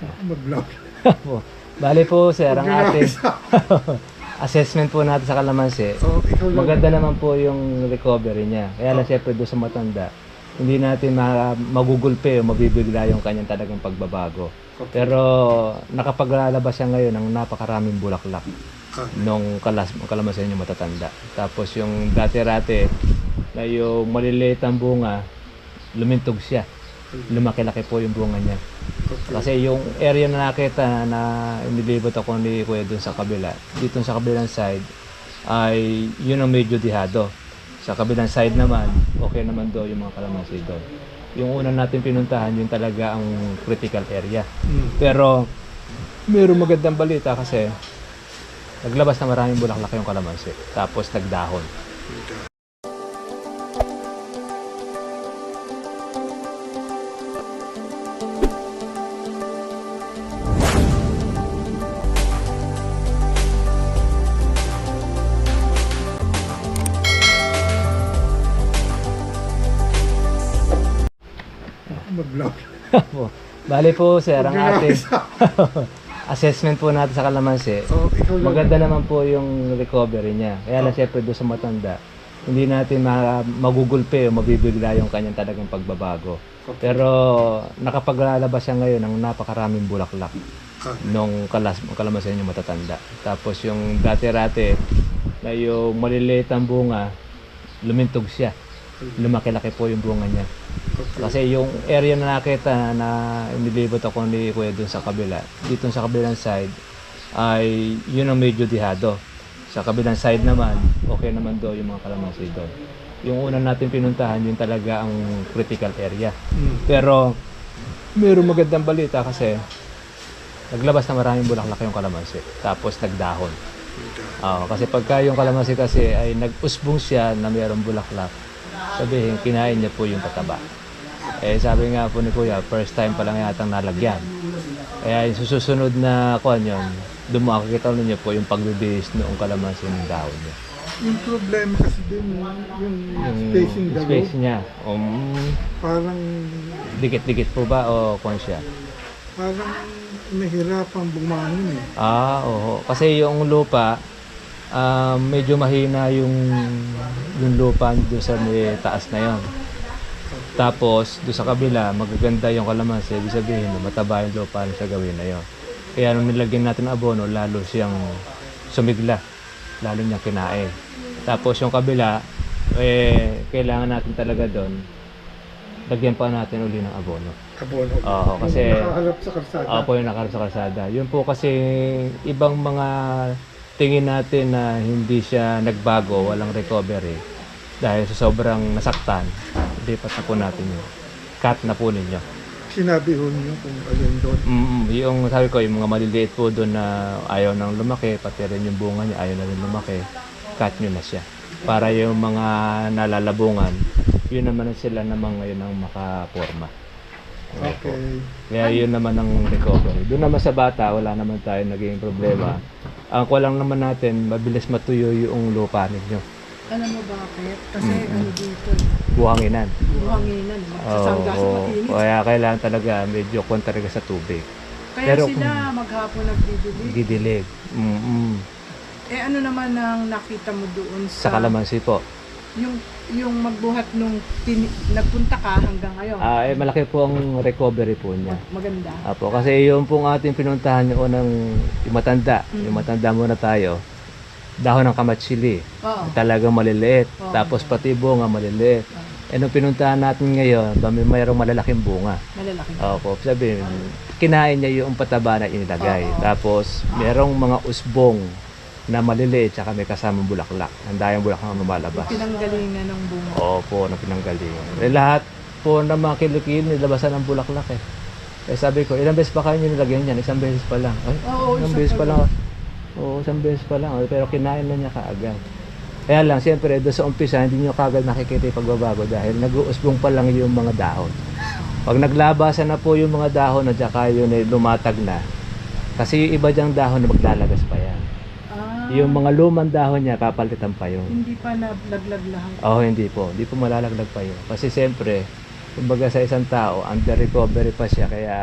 mag-vlog. po. Bali po sir, ang ating assessment po natin sa kalamansi. So, ikaw lang. Maganda naman po yung recovery niya. Kaya lang syempre doon sa matanda, hindi natin ma- magugulpe o mabibigla yung kanyang talagang pagbabago. Pero nakapaglalabas siya ngayon ng napakaraming bulaklak nung kalas kalamasan niya matatanda. Tapos yung dati-rate na yung maliliit ang bunga, lumintog siya. Lumaki-laki po yung bunga niya. Kasi yung area na nakita na inilibot ako ni Kuya dun sa kabila, dito sa kabilang side, ay yun ang medyo dihado. Sa kabilang side naman, okay naman do yung mga kalamansi doon. Yung una natin pinuntahan, yun talaga ang critical area. Mm. Pero, mayroong magandang balita kasi naglabas na maraming bulaklak yung kalamansi. Tapos nagdahon. Po. Bali po sir, ang ating assessment po natin sa kalamansi. So, ikaw lang. Maganda naman po yung recovery niya. Kaya lang syempre doon sa matanda, hindi natin ma- magugulpe o mabibigla yung kanyang talagang pagbabago. Pero nakapaglalabas siya ngayon ng napakaraming bulaklak Ah, nung kalas kalamasan niya matatanda. Tapos yung dati-rate na yung maliliit ang bunga, lumintog siya. Lumaki-laki po yung bunga niya. Okay. Kasi yung area na nakita na inilibot ako ni Kuya dun sa kabila, dito sa kabilang side, ay yun ang medyo dihado. Sa kabilang side naman, okay naman do yung mga kalamansi doon. Yung una natin pinuntahan, yun talaga ang critical area. Mm. Pero, mayroong magandang balita kasi naglabas na maraming bulaklak yung kalamansi. Tapos nagdahon. Oo, kasi pagka yung kalamansi kasi ay nag-usbong siya na mayroong bulaklak, sabihin, kinain niya po yung pataba. Eh, sabi nga po ni Kuya, first time pa lang yatang nalagyan. Kaya yung susunod na kuan yun, doon makikita ninyo po yung pagbibihis noong kalamansi ng dahon niya. Yung problema kasi din, yung, yung spacing daw, space niya. Um, parang, dikit-dikit po ba o kuan siya? parang nahirapang bumangon eh. Ah, oo. Kasi yung lupa, ah, medyo mahina yung yung lupa doon sa may taas na yon. Tapos, doon sa kabila, magaganda yung kalamansi. Ibig sabihin, mataba yung lupa sa gawin na yon. Kaya nung nilagyan natin ng abono, lalo siyang sumigla. Lalo niyang kinain. Tapos yung kabila, eh, kailangan natin talaga doon, lagyan pa natin uli ng abono. Abono. Oo, kasi- Yung nakaharap sa kalsada. Ako yung nakarap sa kalsada. Yun po kasi ibang mga tingin natin na hindi siya nagbago, walang recovery. Dahil sa sobrang nasaktan, lipat na po natin yun. Cut na po ninyo. Sinabi ho niyo kung alin doon. Mm, yung sabi ko, yung mga maliliit po doon na ayaw nang lumaki, pati rin yung bunga niya ayaw na rin lumaki, cut nyo na siya. Para yung mga nalalabungan, yun naman sila naman ngayon ang makaporma. Okay. Kaya yun naman ang recovery. Doon naman sa bata, wala naman tayo naging problema. Ang kulang naman natin, mabilis matuyo yung lupa ninyo. Alam mo bakit? Kasi Mm-mm. ano dito, Buhanginan. buhanginan. Oo. Sasangga sa oo. mainit. kaya kailangan talaga medyo kontrega sa tubig. Kaya pero sila maghapon nagdidilig. Gidilig. Mm-mm. Eh ano naman ang nakita mo doon Sa sa, kalamansi po. yung yung magbuhat nung tini- nagpunta ka hanggang ngayon? Ah, eh, malaki po ang recovery po niya. Maganda. Apo, kasi yung pong ating pinuntahan yung unang yung matanda, Mm. yung matanda muna tayo, dahon ng kamatsili, Oo. talagang maliliit. Oo. Tapos pati bunga maliliit. Eh nung pinuntahan natin ngayon, may mayroong malalaking bunga. Malalaki. Opo, sabi, kinain niya yung pataba na inilagay. Oo. Tapos, merong mga usbong na maliliit tsaka may kasamang bulaklak. Ang dayang bulaklak na lumalabas. Pinanggalingan ng bunga. Opo, na pinanggalingan. Eh, lahat po ng mga kilikil, nilabasan ng bulaklak eh. Eh sabi ko, ilang beses pa kayo nilagyan yan? Isang beses pa lang. Ay, Oo, isang isa beses pa pa lang. Oo, isang beses pa lang. Pero kinain na niya kaagad. Kaya lang, siyempre, doon sa umpisa, hindi nyo kaagad nakikita yung pagbabago dahil nag-uusbong pa lang yung mga dahon. Pag naglabasan na po yung mga dahon at saka yun ay lumatag na, kasi yung iba diyang dahon na maglalagas pa yan. Ah, Yung mga lumang dahon niya, papalitan pa yun. hindi pa naglaglag lahat. Oo, hindi po. Hindi po malalaglag pa yun. Kasi siyempre, kumbaga sa isang tao, under recovery pa siya, kaya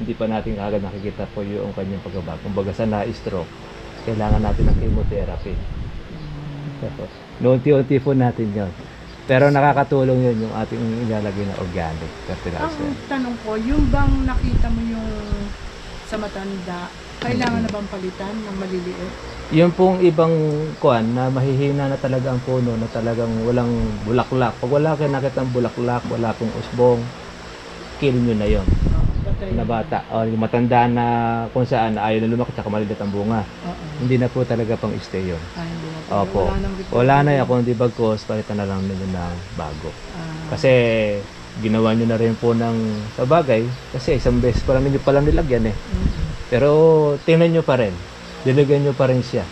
hindi pa natin agad nakikita po yung kanyang pagbabago. Kumbaga sa na-stroke, kailangan natin ng chemotherapy. Noonti-unti po natin yon. Pero nakakatulong yun yung ating ilalagay na organic fertilizer. Ang tanong ko, yung bang nakita mo yung sa matanda, kailangan na bang palitan ng maliliit? Yung pong ibang kuan na mahihina na talaga ang puno na talagang walang bulaklak. Pag wala kayo nakita ang bulaklak, wala pong usbong, kill nyo na yon. Na bata. O yung matanda na kung saan na ayaw na lumaki tsaka malilit ang bunga. Oo. Hindi na po talaga pang stay yun. Ah, hindi na pala. Opo. Wala nang repair. Wala na yan kung hindi bagkos, palitan na lang nila ng bago. Ah, Kasi ginawa nyo na rin po ng sa bagay kasi isang beses pa lang ninyo palang nilagyan eh. mm. Pero tingnan nyo pa rin. Diligan nyo pa rin siya.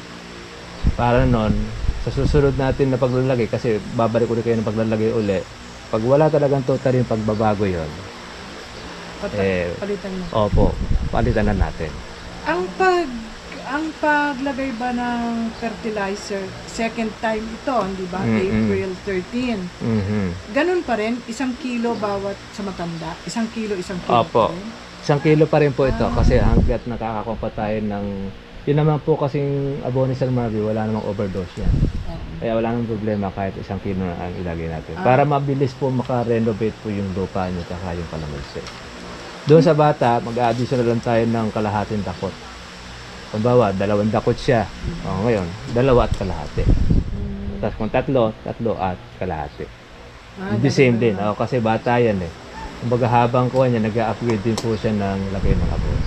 Para nun, sa susunod natin na paglalagay, kasi babalik ulit kayo ng paglalagay uli, pag wala talagang total yung pagbabago yon Pata- Eh, palitan mo. opo, palitan na natin. Ang pag ang paglagay ba ng fertilizer, second time ito, di ba? Mm-mm. April 13. Mhm. Ganun pa rin, isang kilo bawat sa matanda. Isang kilo, isang kilo Opo. pa rin. Isang kilo pa rin po ito Ah. kasi hanggat nakakakuha pa tayo ng yun naman po kasing abono sa wala namang overdose yan. Oo. Kaya wala namang problema kahit isang kilo na ang ilagay natin. Ah. Para mabilis po maka-renovate po yung lupa nyo at yung kalamansi. Doon sa bata, mag-a-additional lang tayo ng kalahating dakot. Kumbawa, dalawang dakot siya. O, ngayon, dalawa at kalahati. Mm. Tapos kung tatlo, tatlo at kalahati. Ah, The same din. O, kasi bata yan eh. Kumbaga habang kuha niya, nag-upgrade din po siya ng lagay ng abono.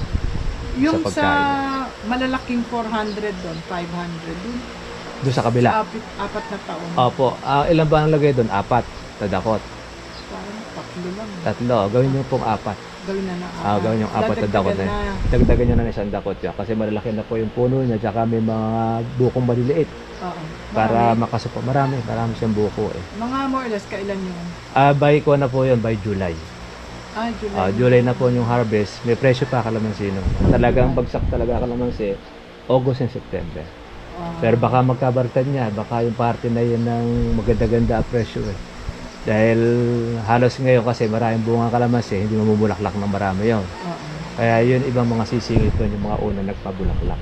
Yung sa sa, malalaking 400 doon, 500 doon. Doon sa kabila. Sa apat, apat na taon. Opo, ah, ilan ba ang lagay doon? Apat na dakot. Parang tatlo lang. Tatlo, gawin niyo pong apat. Gawin na na. Ah, gawin yung apat na dakot na yun. Dagdagan nyo na ng isang dakot yan kasi malalaki na po yung puno niya tsaka may mga bukong maliliit Oo. para makasupo. Marami, marami siyang buko eh. Mga more or less, kailan yun? Ah, by ko na po yun, by July. Ah, July. Ah, July na po yung harvest. May presyo pa kalamansi no. Talagang bagsak talaga kalamansi. August and September. Ah, Pero baka magkabartan niya, baka yung party na yun ng maganda-ganda presyo eh. Dahil halos ngayon kasi maraming bunga kalamansi, hindi mamumulaklak ng marami yon. Kaya yun ibang mga sisingit doon, yung mga una nagpabulaklak.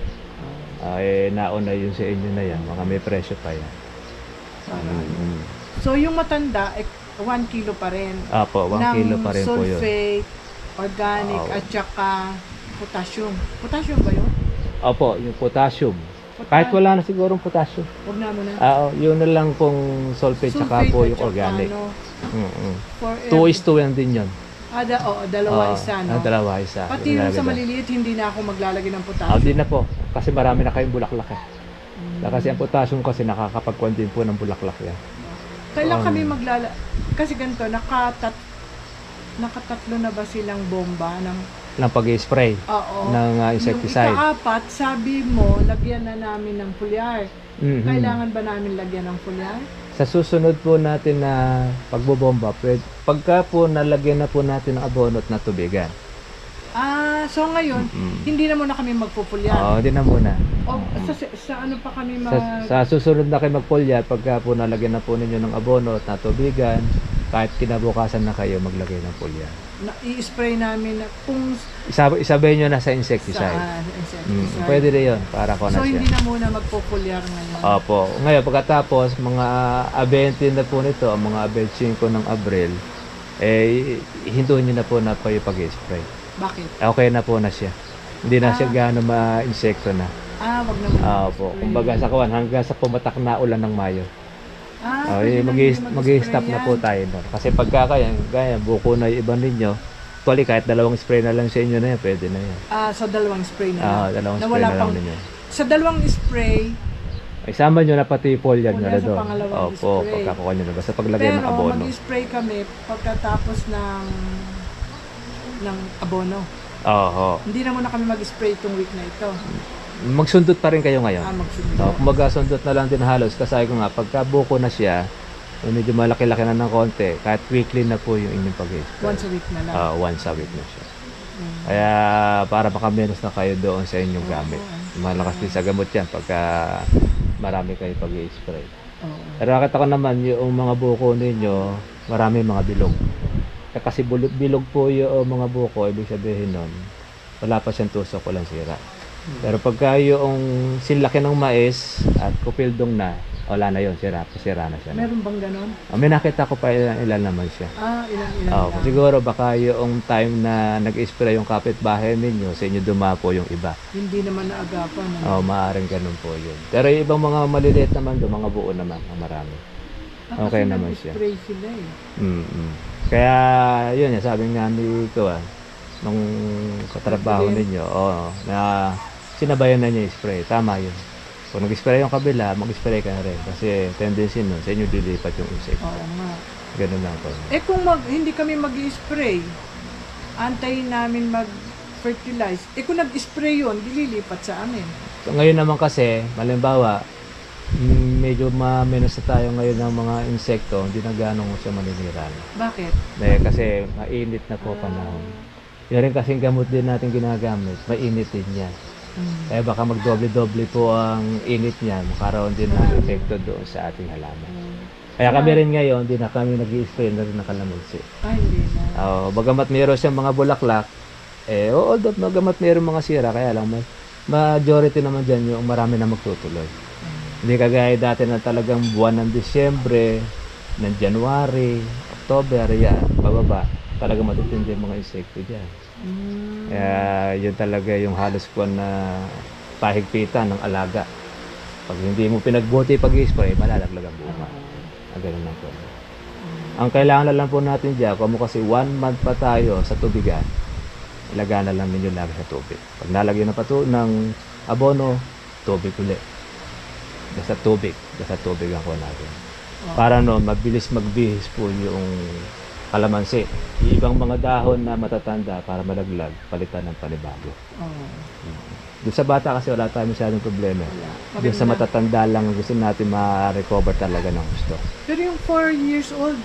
Ah, eh, nauna yun sa inyo na yan, mga may presyo pa yan. Mm. So, yung matanda, 1 kilo pa rin. Apo, 1 ng kilo pa rin po yun. sulfate, organic, Oo. at saka potassium. Potassium ba yun? Opo, yung potassium. Pota- Kahit wala na sigurong potassium. Huwag na mo na. Ah, oh, yun na lang pong sulfate, tsaka po yung organic. ano, Mm-mm. for 2 is 2 yan din yun. Ah, da, oo, dalawa Oo, isa, no? ah, dalawa isa. Pati yung sa maliliit, hindi na ako maglalagay ng Ah, potassium. di na po. Kasi marami na kayong bulaklak eh. Mm. Kasi ang potassium kasi nakakapagkuhan din po ng bulaklak yan. Kailan Um, kami maglala... Kasi ganito, nakatat... Nakatatlo na ba silang bomba ng... Ng pag-spray Oo. ng uh, insecticide. Yung ikaapat, sabi mo, lagyan na namin ng foliar. Mhm. Kailangan ba namin lagyan ng foliar? Sa susunod po natin na pagbobomba, pwede, pagka po nalagyan na po natin ng abono at natubigan. Ah, so ngayon, Mm. hindi na muna kami magpupulyar. Oo, di na muna. O, sa, sa ano pa kami mag... Sa, sa susunod na kayo magpulya, pagka po nalagyan na po ninyo ng abono at natubigan, kahit kinabukasan na kayo maglagay ng pulya. na, i-spray namin na kung Isab isabay nyo na sa insecticide. saan Mm, insecticide. pwede rin yun, para ko na So, siya. hindi na muna magpupulyar ngayon. Opo. Ngayon, pagkatapos, mga abente na po nito, mga abente 5 ng Abril, eh, hintuin nyo na po na yung pag-spray. Bakit? Okay na po na siya. Hindi na Ah. siya gaano ma-insekto na. Ah, wag na muna. Ah, opo. mag-spray. Kumbaga sa kawan, hanggang sa pumatak na ulan ng Mayo. Ah, Oh, pwede na po tayo doon. Kasi pagka kaya, gaya, buko na yung iba ninyo, actually kahit dalawang spray na lang sa inyo na yan, pwede na yan. Ah, so dalawang spray na lang. Ah, dalawang Na spray na lang ninyo. Sa dalawang spray, Isama nyo na pati foliar nyo na doon. Opo, pagkakuha nyo na. Basta paglagay pero ng abono. mag-spray kami pagkatapos ng ng abono. Oo. Hindi na muna kami mag-spray itong week na ito. Magsundot pa rin kayo ngayon. Ah, magsunod. No, kumbaga sundot na lang din halos kasi ko nga pagka buko na siya, eh, medyo malaki-laki na ng konti, kahit weekly na po yung inyong pag Once a week na lang. Ah, once a week na siya. Mm. Kaya para makamenos na kayo doon sa inyong gamit. Malakas din sa gamot yan pagka marami kayo pag spray Oo. Pero nakita ko naman yung mga buko ninyo, marami mga bilog. Eh, Kasi bilog po yung mga buko, ibig sabihin nun, wala pa siyang tusok, walang sira. Pero pagka yung silaki ng mais at kupildong na, wala na yun, sira, sira na siya. Meron bang ganon? Oh, may nakita ko pa ilan, ilan naman siya. Ah, ilan ilan Oh, lang. siguro baka yung time na nag-spray yung kapitbahay ninyo, sa inyo dumapo yung iba. Hindi naman naagapan. Ano? Oh, maaaring ganun po yun. Pero yung ibang mga maliliit naman doon, mga buo naman, ang marami. Ah, okay kasi naman siya. nag-spray sila eh. mm Kaya, yun, sabi nga ni Kuan, nung katrabaho ninyo, oh, na sinabayan na niya yung spray. Tama yun. Kung nag-spray yung kabila, mag-spray ka na rin. Kasi tendency nun, sa inyo dilipat yung insect. Oo nga. Ganun lang po. Eh kung mag, hindi kami mag-spray, antayin namin mag-fertilize. Eh kung nag-spray yun, dililipat sa amin. So, ngayon naman kasi, malimbawa, mm, medyo ma-menos na tayo ngayon ng mga insekto, hindi na gano'ng siya maninirahan. Bakit? Eh, kasi mainit na po panahon. Yan rin kasing gamot din natin ginagamit, mainit din yan. Mm. Eh baka magdoble-doble po ang init niya, makaroon din ng epekto doon sa ating halaman. Kaya kami rin ngayon, hindi na kami nag spray na rin ng kalamansi. Ah, hindi na. Oh, bagamat mayroon siyang mga bulaklak, eh, oo, although bagamat mayroon mga sira, kaya lang, may, majority naman dyan yung marami na magtutuloy. Hindi kagaya dati na talagang buwan ng Disyembre, ng January, October, yan, pababa. Talaga matitindi yung mga insekto dyan. Mm. Kaya yun talaga yung halos ko na pahigpitan ng alaga. Pag hindi mo pinagbuti pag-spray, malalaglag ang bunga. Ang ganun lang po. Ang kailangan na lang po natin dyan, kung kasi one month pa tayo sa tubigan, ilagay na lang ninyo lagi sa tubig. Pag nalagyan na pa to ng abono, tubig ulit. Basta tubig, basta tubig ang kuha natin. Para no, mabilis magbihis po yung kalamansi. Yung ibang mga dahon na matatanda para malaglag, palitan ng panibago. Oo. Doon sa bata kasi wala tayong masyadong problema. Wala. Doon sa matatanda lang gusto natin ma-recover talaga ng gusto. Pero yung 4 years old,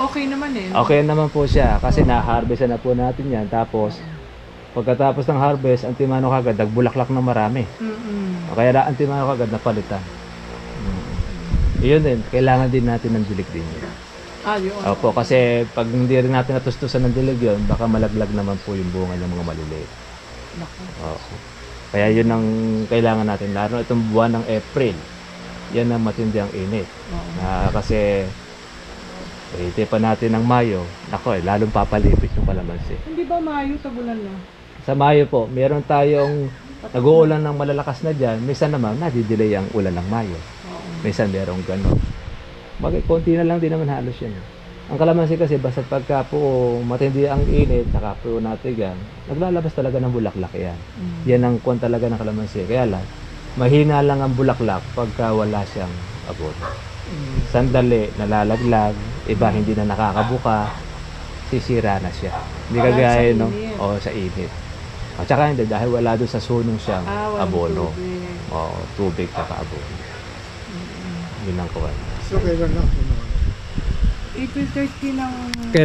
okay naman eh. Okay naman po siya kasi na-harvest na po natin yan. Tapos, pagkatapos ng harvest, ang timano kagad, nagbulaklak na marami. Mm-mm. Kaya na ang timano kagad napalitan. Mm. Iyon din, kailangan din natin ng dilig din yun. Ah, yun. Opo, kasi pag hindi rin natin natustusan ng dilig yun, baka malaglag naman po yung bunga ng mga maliliit. Naku. Oo. Kaya yun ang kailangan natin. Lalo itong buwan ng April. Yan ang matindi ang init. Oo. Na kasi Ite pa natin ng Mayo, nako eh, lalong papalipit yung kalamansi. Hindi ba Mayo, tagulan na? Sa Mayo po, meron tayong nag-uulan ng malalakas na dyan. Minsan naman, nadidelay ang ulan ng Mayo. Oo. Minsan merong gano'n. Bakit konti na lang din naman halos yan. Ang kalamansi kasi, basta pagka po matindi ang init, saka po natigan, naglalabas talaga ng bulaklak yan. Mm. Yan ang kwan talaga ng kalamansi. Kaya lang, mahina lang ang bulaklak pagka wala siyang abot. Sandali, nalalaglag, iba hindi na nakakabuka, sisira na siya. Hindi kagaya no, init. o sa init. At saka hindi, dahil wala doon sa sunong siyang Ah, abono. tubig. O, tubig saka abono. Yun ang kuwan. So, kailan na? April 30 ng